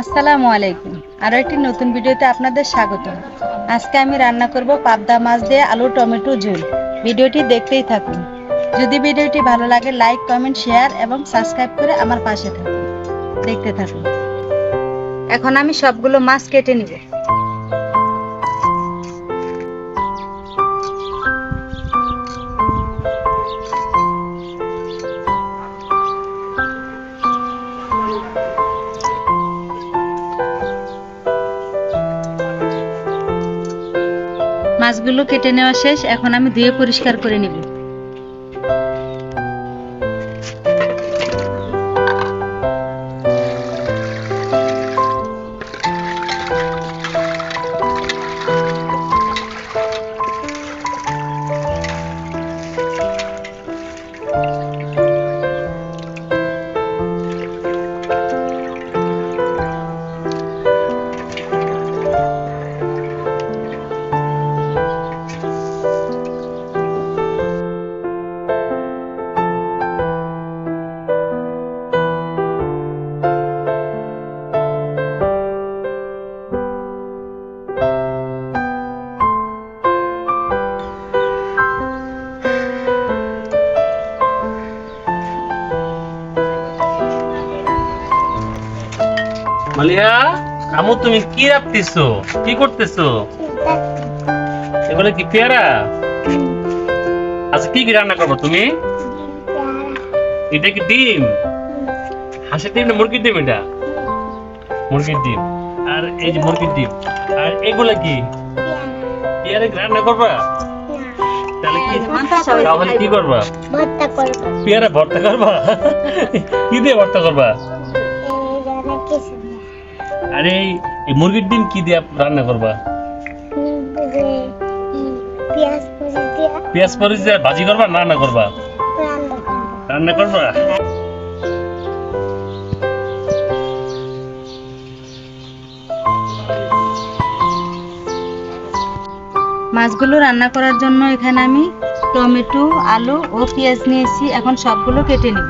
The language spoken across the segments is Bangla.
আসসালামু আলাইকুম। আরও একটি নতুন ভিডিওতে আপনাদের স্বাগত আজকে আমি রান্না করব পাবদা মাছ দিয়ে আলু, টমেটো, ঝোল। ভিডিওটি দেখতেই থাকুন। যদি ভিডিওটি ভালো লাগে, লাইক, কমেন্ট, শেয়ার এবং সাবস্ক্রাইব করে আমার পাশে থাকুন। দেখতে থাকুন। এখন আমি সবগুলো মাছ কেটে নিব। মাছগুলো কেটে নেওয়া শেষ এখন আমি ধুয়ে পরিষ্কার করে নিব। মালিয়া, আমু তুমি কি রাখতেছো কি করতেছো? এগুলো কি পেয়ারা? আচ্ছা কি কি রান্না করব তুমি? এটা কি ডিম? হাঁসের ডিম না মুরগির ডিম এটা? মুরগির ডিম। আর এই যে মুরগির ডিম। আর এগুলা কি? পেয়ারা রান্না করবা? তাহলে কি তাহলে কি করবা? পেয়ারা ভর্তা করবা? কি দিয়ে ভর্তা করবা? আরে এই মুরগির ডিম কি দিয়ে রান্না করবা? পেঁয়াজ কুচি মরিচ দিয়ে ভাজি করবা? রান্না করবা। রান্না করবা? মাছগুলো রান্না করার জন্য এখানে আমি টমেটো আলু ও পেঁয়াজ নিয়েছি। এখন সবগুলো কেটে নিব।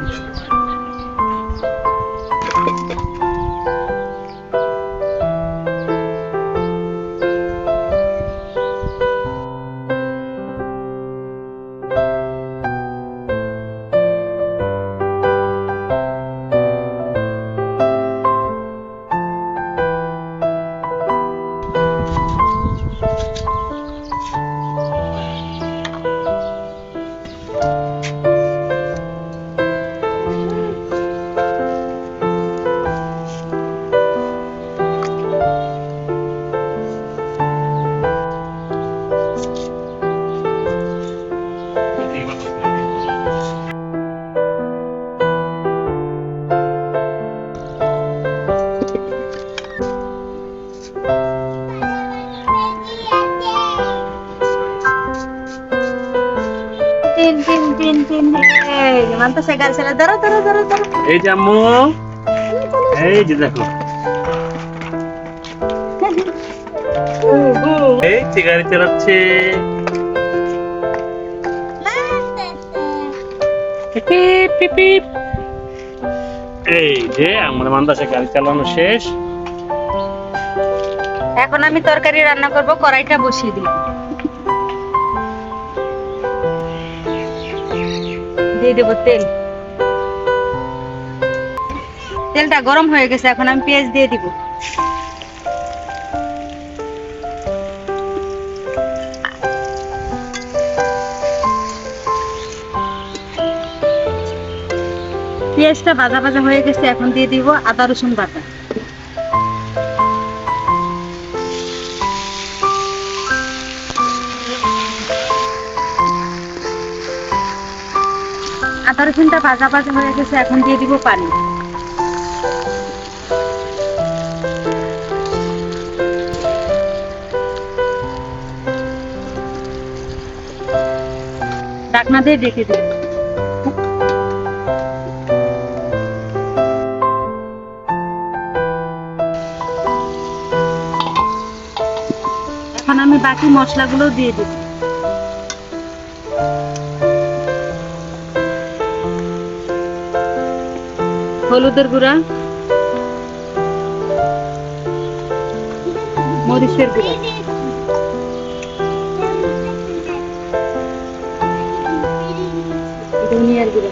মানতে সে গাড়ি ধরো ধরো ধরো ধরো। এই যে আম্মু। এই যে দেখো। এই যে গাড়ি চালাচ্ছে। পিপ, পিপ, পিপ। এই যে আমার মান্দাসে গাড়ি চালানো শেষ। এখন আমি তরকারি রান্না করব কড়াইটা বসিয়ে দিই দিয়ে দেবো তেল। তেলটা গরম হয়ে গেছে, এখন আমি পেঁয়াজ দিয়ে দিব। পেঁয়াজটা ভাজা ভাজা হয়ে গেছে, এখন দিয়ে দিব আদা রসুন বাটা। রসুনটা ভাজা ভাজা হয়ে গেছে, এখন দিয়ে দিব পানি। ঢাকনা দিয়ে ডেকে দিই। এখন আমি বাকি মশলাগুলো দিয়ে দিব হলুদের গুঁড়া, মরিচের গুঁড়ো। ধনিয়ার গুঁড়ো।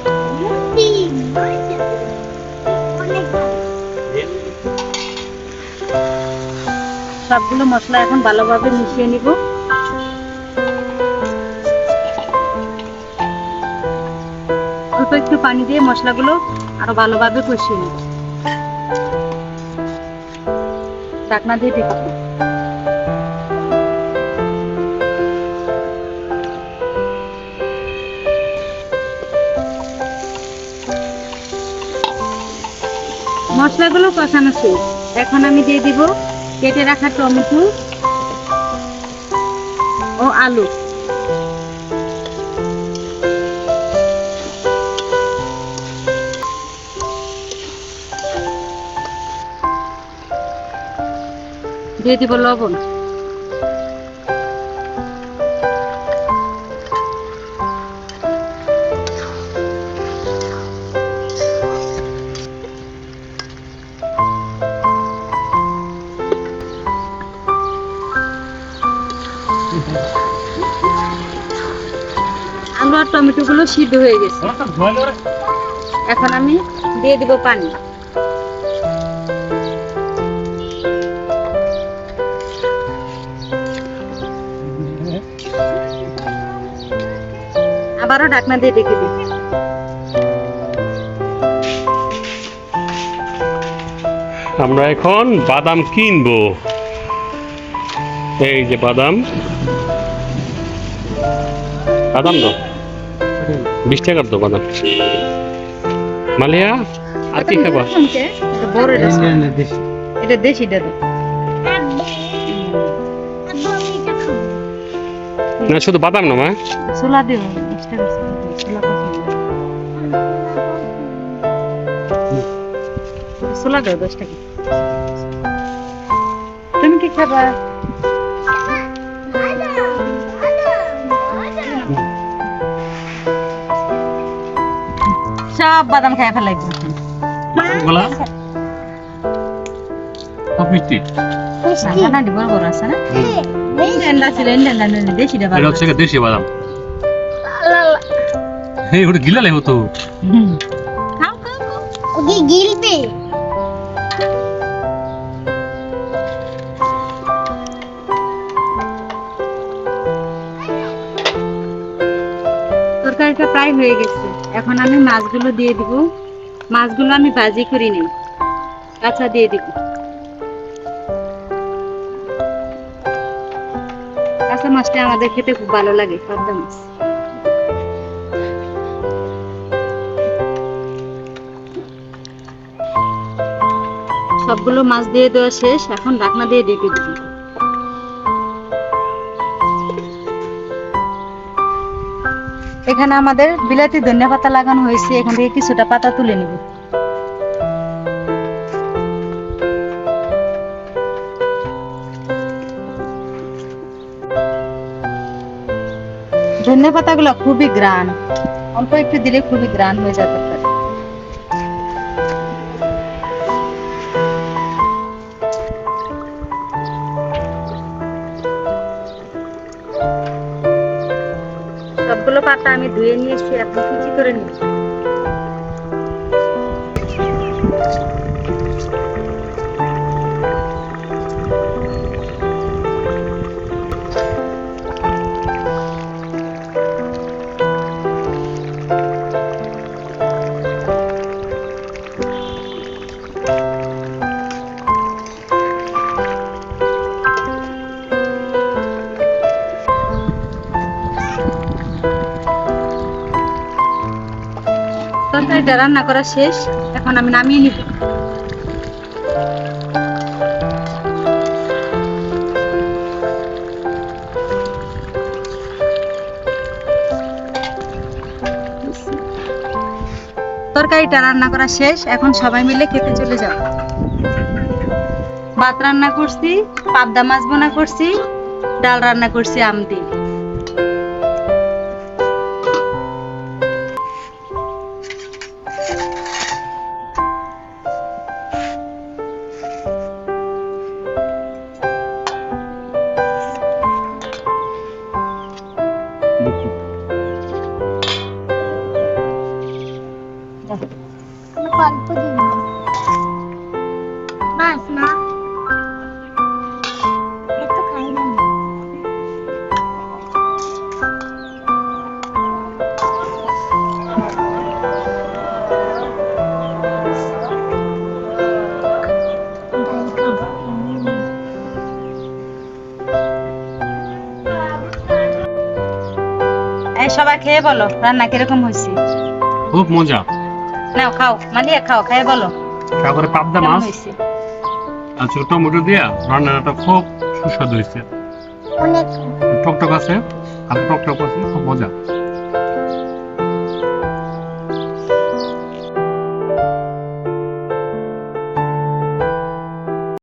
সবগুলো মশলা এখন ভালোভাবে মিশিয়ে নিব। একটু পানি দিয়ে মশলাগুলো আরও ভালোভাবে কষিয়ে নিব। ঢাকনা দিয়ে দিন। মশলাগুলো কষানো শেষ। এখন আমি দিয়ে দিব কেটে রাখা টমেটো ও আলু। দিয়ে দিব লবণ। আলু আর টমেটো গুলো সিদ্ধ হয়ে গেছে। এখন আমি দিয়ে দিব পানি। আবারও ঢাকনা দিয়ে ডেকে দিই। আমরা এখন বাদাম কিনবো। এই যে বাদাম। বাদাম দাও। বিশ টাকার তো বাদাম। মালিয়া আর কি খাবা? এটা দেশিটা দাও না শুধু বাদাম না মা। ছোলা দিও। দাও দশ টাকা তুমি কি খাবা সব বাদাম খাই ফেলাই মিষ্টি না বড় আছে না ছিল এটা হচ্ছে দেশি বাদাম। খাও খাও খাও। ওকে গিলবে। তরকারিটা প্রায় হয়ে গেছে। এখন আমি মাছগুলো দিয়ে দিব। মাছগুলো আমি ভাজি করি নি কাঁচা দিয়ে দিব। কাঁচা মাছটা আমাদের খেতে খুব ভালো লাগে পাবদা মাছ। সবগুলো মাছ দিয়ে দেওয়া শেষ, এখন ঢাকনা দিয়ে ডেকে দিব। এখানে আমাদের বিলাতি ধনিয়া পাতা লাগানো হয়েছে, এখান থেকে কিছুটা পাতা তুলে নিব। ধনিয়া পাতাগুলো খুবই গ্রান অল্প একটু দিলে খুবই গ্রান হয়ে যেতে পাতা আমি ধুয়ে নিয়ে এসেছি এখন কুচি করে নিব তরকারিটা রান্না করা শেষ, এখন আমি নামিয়ে নিব। তরকারিটা রান্না করা শেষ, এখন সবাই মিলে খেতে চলে যাব ভাত রান্না করছি, পাবদা মাছ বোনা করছি, ডাল রান্না করছি, আম খেয়ে বলো রান্না কীরকম হয়েছে? খুব মজা। নাও খাও মালিয়া খাও খেয়ে বলো। তারপরে পাবদা মাছ আর ছোট টমেটো দিয়া রান্নাটা খুব সুস্বাদু হয়েছে। অনেক টকটক আছে আর টকটক আছে খুব মজা।